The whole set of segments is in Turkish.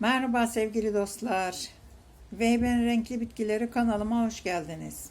Merhaba sevgili dostlar. Veyben Renkli Bitkileri kanalıma hoş geldiniz.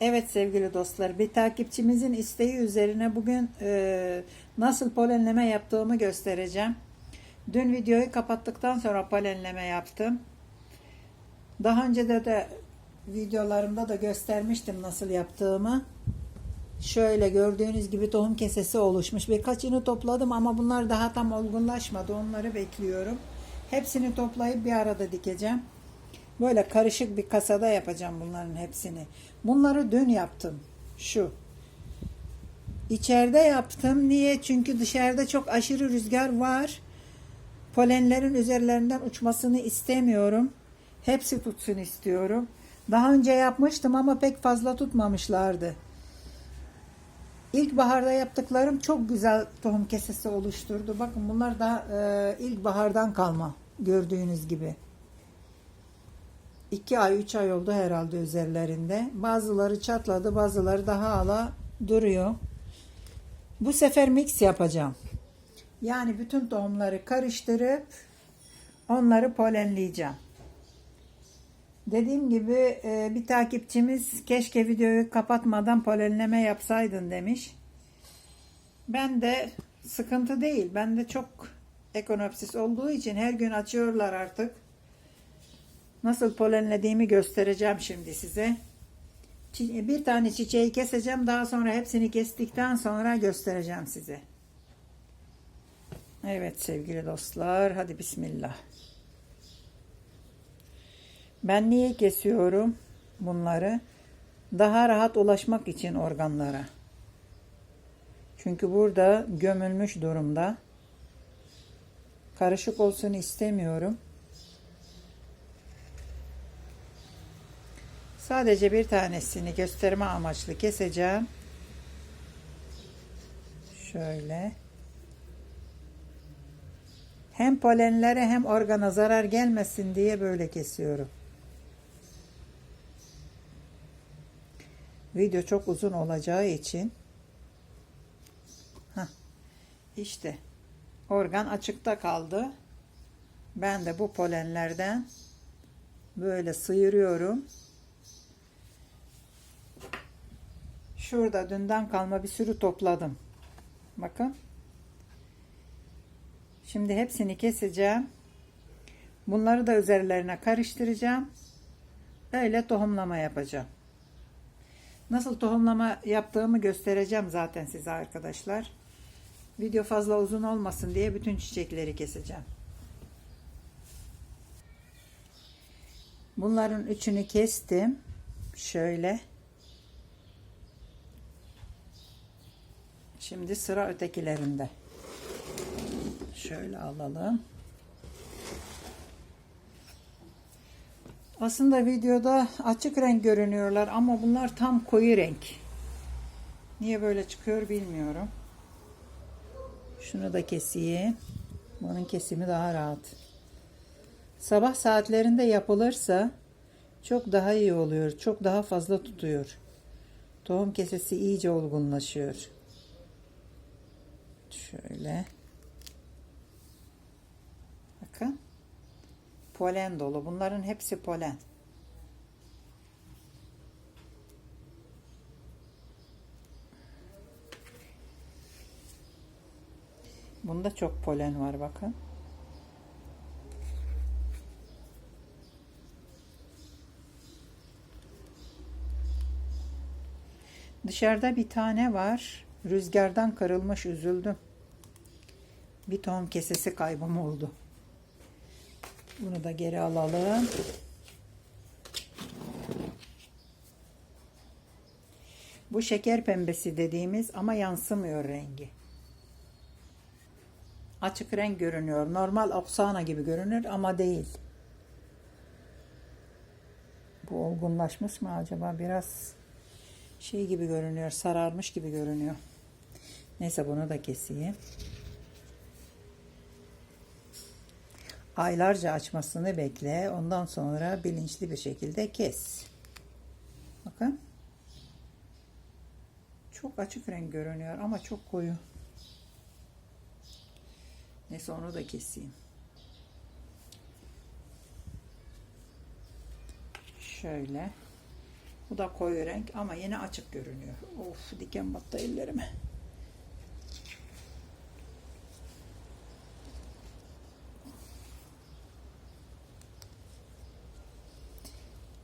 Evet sevgili dostlar, bir takipçimizin isteği üzerine bugün e, nasıl polenleme yaptığımı göstereceğim. Dün videoyu kapattıktan sonra polenleme yaptım. Daha önce de, de videolarımda da göstermiştim nasıl yaptığımı. Şöyle gördüğünüz gibi tohum kesesi oluşmuş. Birkaçını topladım ama bunlar daha tam olgunlaşmadı. Onları bekliyorum. Hepsini toplayıp bir arada dikeceğim. Böyle karışık bir kasada yapacağım bunların hepsini. Bunları dün yaptım. Şu. İçeride yaptım. Niye? Çünkü dışarıda çok aşırı rüzgar var. Polenlerin üzerlerinden uçmasını istemiyorum. Hepsi tutsun istiyorum. Daha önce yapmıştım ama pek fazla tutmamışlardı. İlkbaharda yaptıklarım çok güzel tohum kesesi oluşturdu. Bakın bunlar da e, ilkbahardan kalma gördüğünüz gibi. 2 ay 3 ay oldu herhalde üzerlerinde. Bazıları çatladı bazıları daha hala duruyor. Bu sefer mix yapacağım. Yani bütün tohumları karıştırıp onları polenleyeceğim. Dediğim gibi e, bir takipçimiz keşke videoyu kapatmadan polenleme yapsaydın demiş. Ben de sıkıntı değil. Ben de çok ekonomisiz olduğu için her gün açıyorlar artık. Nasıl polenlediğimi göstereceğim şimdi size. Bir tane çiçeği keseceğim. Daha sonra hepsini kestikten sonra göstereceğim size. Evet sevgili dostlar. Hadi bismillah. Ben niye kesiyorum bunları? Daha rahat ulaşmak için organlara. Çünkü burada gömülmüş durumda. Karışık olsun istemiyorum. Sadece bir tanesini gösterme amaçlı keseceğim. Şöyle. Hem polenlere hem organa zarar gelmesin diye böyle kesiyorum. Video çok uzun olacağı için Heh, işte organ açıkta kaldı. Ben de bu polenlerden böyle sıyırıyorum. Şurada dünden kalma bir sürü topladım. Bakın. Şimdi hepsini keseceğim. Bunları da üzerlerine karıştıracağım. Öyle tohumlama yapacağım. Nasıl tohumlama yaptığımı göstereceğim zaten size arkadaşlar. Video fazla uzun olmasın diye bütün çiçekleri keseceğim. Bunların üçünü kestim. Şöyle. Şimdi sıra ötekilerinde. Şöyle alalım. Aslında videoda açık renk görünüyorlar ama bunlar tam koyu renk. Niye böyle çıkıyor bilmiyorum. Şunu da keseyim. Bunun kesimi daha rahat. Sabah saatlerinde yapılırsa çok daha iyi oluyor. Çok daha fazla tutuyor. Tohum kesesi iyice olgunlaşıyor. Şöyle. Bakın. Polen dolu. Bunların hepsi polen. Bunda çok polen var bakın. Dışarıda bir tane var. Rüzgardan kırılmış üzüldüm. Bir tohum kesesi kaybım oldu. Bunu da geri alalım. Bu şeker pembesi dediğimiz ama yansımıyor rengi. Açık renk görünüyor. Normal oksana gibi görünür ama değil. Bu olgunlaşmış mı acaba? Biraz şey gibi görünüyor. Sararmış gibi görünüyor. Neyse bunu da keseyim. aylarca açmasını bekle. Ondan sonra bilinçli bir şekilde kes. Bakın. Çok açık renk görünüyor ama çok koyu. Neyse onu da keseyim. Şöyle. Bu da koyu renk ama yine açık görünüyor. Of diken battı ellerime.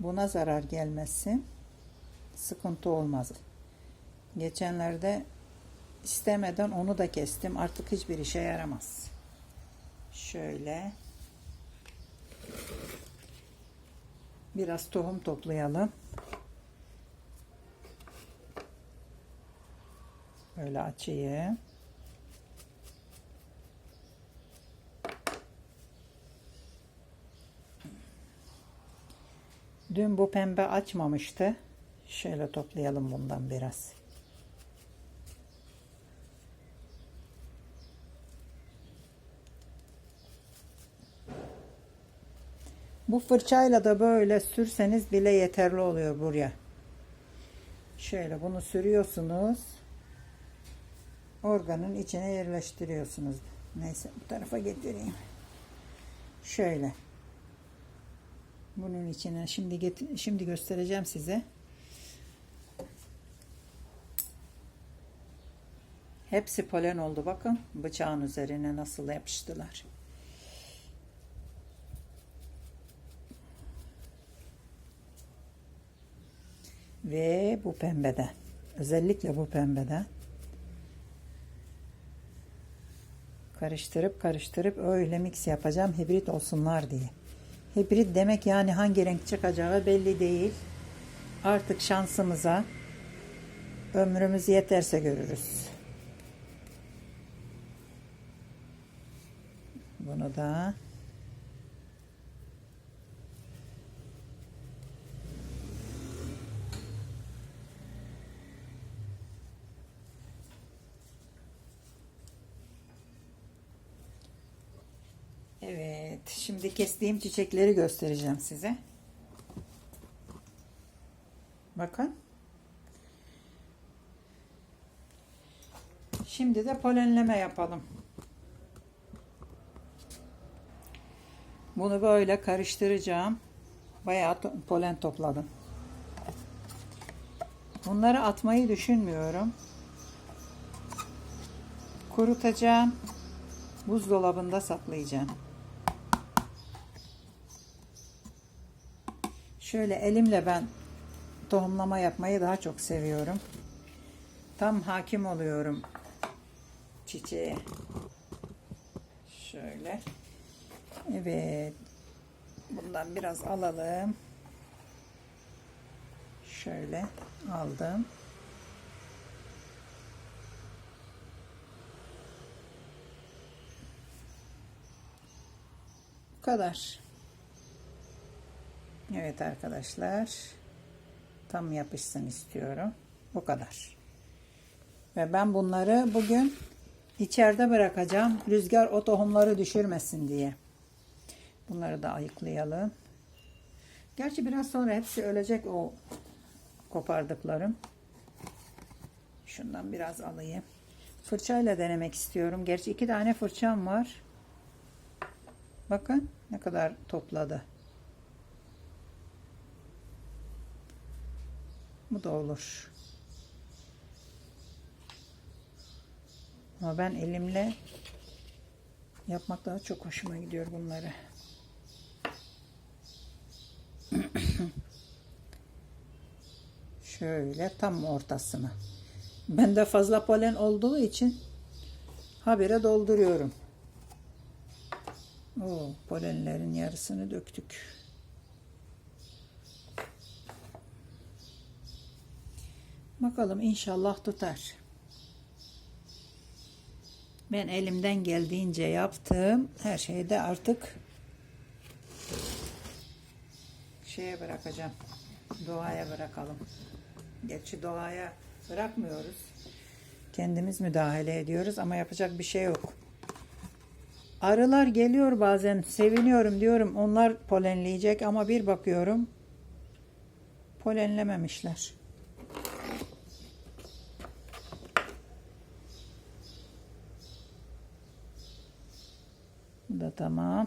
Buna zarar gelmesi sıkıntı olmaz. Geçenlerde istemeden onu da kestim. Artık hiçbir işe yaramaz. Şöyle biraz tohum toplayalım. Böyle açayım. Dün bu pembe açmamıştı. Şöyle toplayalım bundan biraz. Bu fırçayla da böyle sürseniz bile yeterli oluyor buraya. Şöyle bunu sürüyorsunuz. Organın içine yerleştiriyorsunuz. Neyse bu tarafa getireyim. Şöyle. Bunun içine şimdi şimdi göstereceğim size. Hepsi polen oldu bakın. Bıçağın üzerine nasıl yapıştılar. Ve bu pembeden. Özellikle bu pembeden. Karıştırıp karıştırıp öyle mix yapacağım hibrit olsunlar diye. Hibrit demek yani hangi renk çıkacağı belli değil. Artık şansımıza ömrümüz yeterse görürüz. Bunu da Evet, şimdi kestiğim çiçekleri göstereceğim size. Bakın. Şimdi de polenleme yapalım. Bunu böyle karıştıracağım. Bayağı to- polen topladım. Bunları atmayı düşünmüyorum. Kurutacağım. Buzdolabında saklayacağım. Şöyle elimle ben tohumlama yapmayı daha çok seviyorum. Tam hakim oluyorum çiçeğe. Şöyle. Evet. Bundan biraz alalım. Şöyle aldım. Bu kadar. Evet arkadaşlar. Tam yapışsın istiyorum. Bu kadar. Ve ben bunları bugün içeride bırakacağım. Rüzgar o tohumları düşürmesin diye. Bunları da ayıklayalım. Gerçi biraz sonra hepsi ölecek o kopardıklarım. Şundan biraz alayım. Fırçayla denemek istiyorum. Gerçi iki tane fırçam var. Bakın ne kadar topladı. Bu da olur. Ama ben elimle yapmak daha çok hoşuma gidiyor bunları. Şöyle tam ortasını. Bende fazla polen olduğu için habire dolduruyorum. Oo, polenlerin yarısını döktük. Bakalım inşallah tutar. Ben elimden geldiğince yaptım. Her şeyi de artık şeye bırakacağım. Doğaya bırakalım. Gerçi doğaya bırakmıyoruz. Kendimiz müdahale ediyoruz ama yapacak bir şey yok. Arılar geliyor bazen seviniyorum diyorum onlar polenleyecek ama bir bakıyorum polenlememişler. Tamam.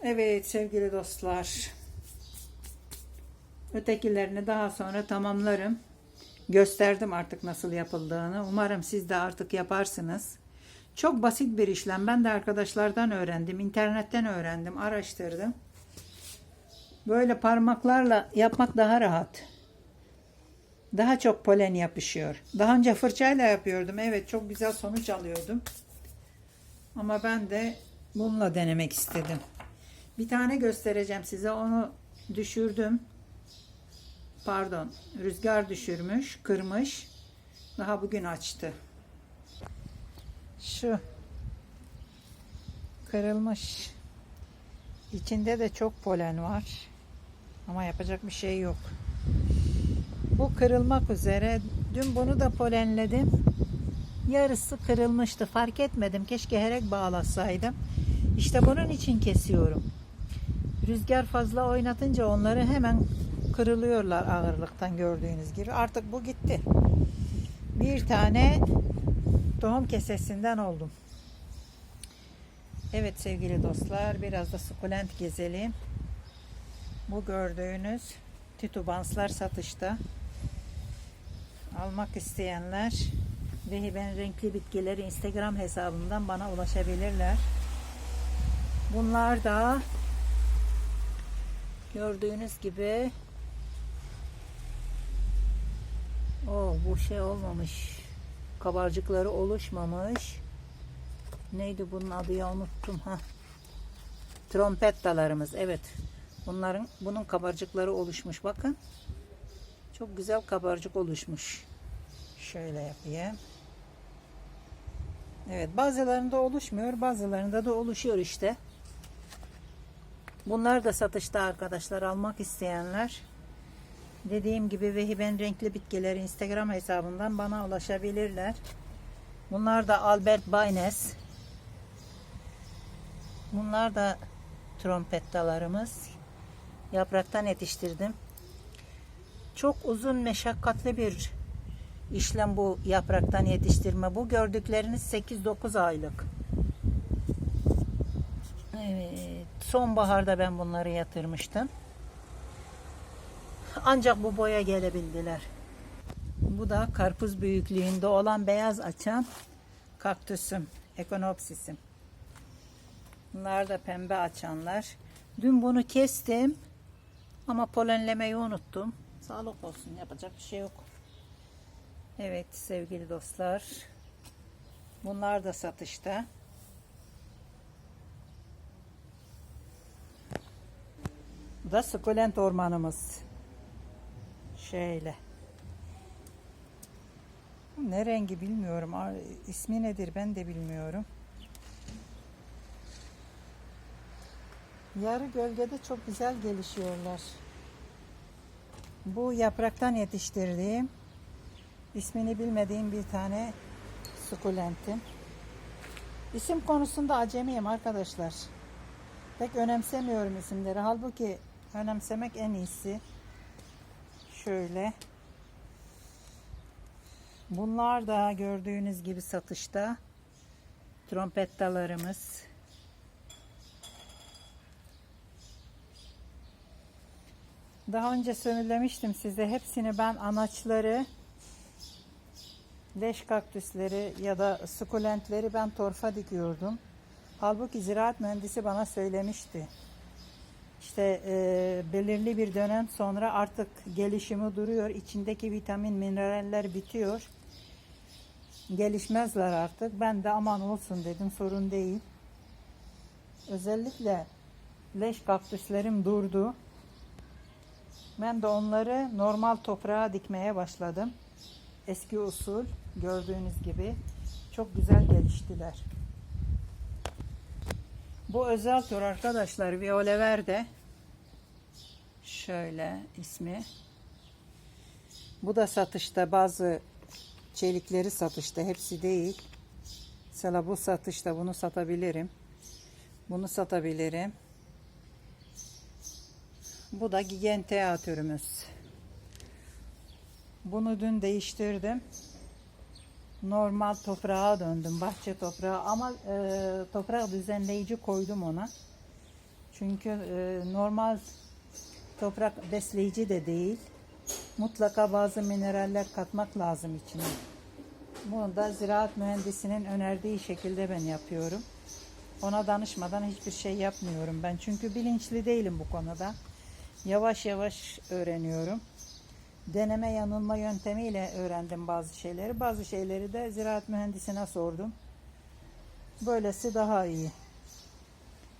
Evet sevgili dostlar. Ötekilerini daha sonra tamamlarım. Gösterdim artık nasıl yapıldığını. Umarım siz de artık yaparsınız. Çok basit bir işlem. Ben de arkadaşlardan öğrendim. internetten öğrendim. Araştırdım. Böyle parmaklarla yapmak daha rahat. Daha çok polen yapışıyor. Daha önce fırçayla yapıyordum. Evet çok güzel sonuç alıyordum. Ama ben de bununla denemek istedim. Bir tane göstereceğim size. Onu düşürdüm. Pardon. Rüzgar düşürmüş. Kırmış. Daha bugün açtı. Şu. Kırılmış. İçinde de çok polen var. Ama yapacak bir şey yok. Bu kırılmak üzere. Dün bunu da polenledim. Yarısı kırılmıştı. Fark etmedim. Keşke herek bağlasaydım. İşte bunun için kesiyorum. Rüzgar fazla oynatınca onları hemen kırılıyorlar ağırlıktan gördüğünüz gibi. Artık bu gitti. Bir tane tohum kesesinden oldum. Evet sevgili dostlar biraz da sukulent gezelim. Bu gördüğünüz titubanslar satışta. Almak isteyenler ve ben renkli bitkileri Instagram hesabımdan bana ulaşabilirler. Bunlar da gördüğünüz gibi o bu şey olmamış. Kabarcıkları oluşmamış. Neydi bunun adı ya unuttum ha. Trompettalarımız evet. Bunların bunun kabarcıkları oluşmuş bakın. Çok güzel kabarcık oluşmuş. Şöyle yapayım. Evet bazılarında oluşmuyor bazılarında da oluşuyor işte. Bunlar da satışta arkadaşlar almak isteyenler. Dediğim gibi Vehiben Renkli Bitkileri Instagram hesabından bana ulaşabilirler. Bunlar da Albert Baynes. Bunlar da trompettalarımız. Yapraktan yetiştirdim. Çok uzun meşakkatli bir işlem bu yapraktan yetiştirme. Bu gördükleriniz 8-9 aylık. Evet. Sonbaharda ben bunları yatırmıştım. Ancak bu boya gelebildiler. Bu da karpuz büyüklüğünde olan beyaz açan kaktüsüm. Ekonopsisim. Bunlar da pembe açanlar. Dün bunu kestim. Ama polenlemeyi unuttum. Sağlık olsun. Yapacak bir şey yok. Evet sevgili dostlar. Bunlar da satışta. Bu da sukulent ormanımız. Şöyle. Ne rengi bilmiyorum. İsmi nedir ben de bilmiyorum. Yarı gölgede çok güzel gelişiyorlar. Bu yapraktan yetiştirdiğim ismini bilmediğim bir tane sukulentim. İsim konusunda acemiyim arkadaşlar. Pek önemsemiyorum isimleri. Halbuki önemsemek en iyisi. Şöyle. Bunlar da gördüğünüz gibi satışta. Trompettalarımız. Daha önce söylemiştim size hepsini ben anaçları leş kaktüsleri ya da sukulentleri ben torfa dikiyordum. Halbuki ziraat mühendisi bana söylemişti. İşte e, belirli bir dönem sonra artık gelişimi duruyor. İçindeki vitamin, mineraller bitiyor. Gelişmezler artık. Ben de aman olsun dedim. Sorun değil. Özellikle leş kaktüslerim durdu. Ben de onları normal toprağa dikmeye başladım. Eski usul gördüğünüz gibi çok güzel geliştiler. Bu özel tür arkadaşlar Viole Verde. Şöyle ismi. Bu da satışta bazı çelikleri satışta hepsi değil. Mesela bu satışta bunu satabilirim. Bunu satabilirim. Bu da Gigentea türümüz. Bunu dün değiştirdim. Normal toprağa döndüm. Bahçe toprağı ama e, toprak düzenleyici koydum ona. Çünkü e, normal toprak besleyici de değil. Mutlaka bazı mineraller katmak lazım içine. Bunu da ziraat mühendisinin önerdiği şekilde ben yapıyorum. Ona danışmadan hiçbir şey yapmıyorum ben. Çünkü bilinçli değilim bu konuda. Yavaş yavaş öğreniyorum. Deneme yanılma yöntemiyle öğrendim bazı şeyleri. Bazı şeyleri de ziraat mühendisine sordum. Böylesi daha iyi.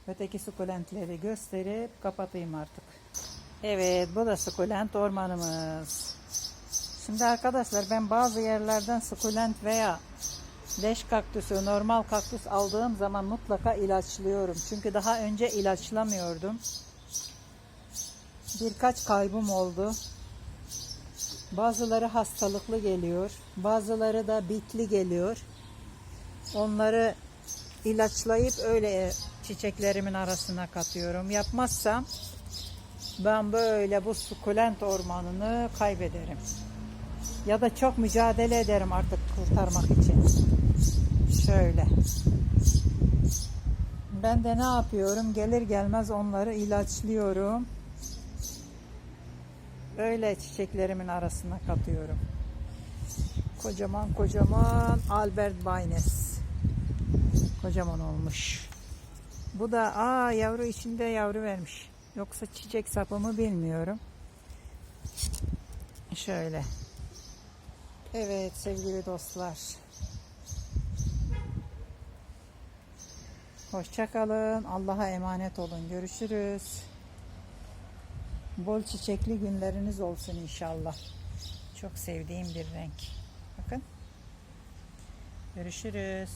Öteki sukulentleri gösterip kapatayım artık. Evet bu da sukulent ormanımız. Şimdi arkadaşlar ben bazı yerlerden sukulent veya leş kaktüsü, normal kaktüs aldığım zaman mutlaka ilaçlıyorum. Çünkü daha önce ilaçlamıyordum. Birkaç kaybım oldu. Bazıları hastalıklı geliyor. Bazıları da bitli geliyor. Onları ilaçlayıp öyle çiçeklerimin arasına katıyorum. Yapmazsam ben böyle bu sukulent ormanını kaybederim. Ya da çok mücadele ederim artık kurtarmak için. Şöyle. Ben de ne yapıyorum? Gelir gelmez onları ilaçlıyorum. Öyle çiçeklerimin arasına katıyorum. Kocaman kocaman Albert Baynes. Kocaman olmuş. Bu da aa yavru içinde yavru vermiş. Yoksa çiçek sapı mı bilmiyorum. Şöyle. Evet sevgili dostlar. Hoşçakalın. Allah'a emanet olun. Görüşürüz. Bol çiçekli günleriniz olsun inşallah. Çok sevdiğim bir renk. Bakın. Görüşürüz.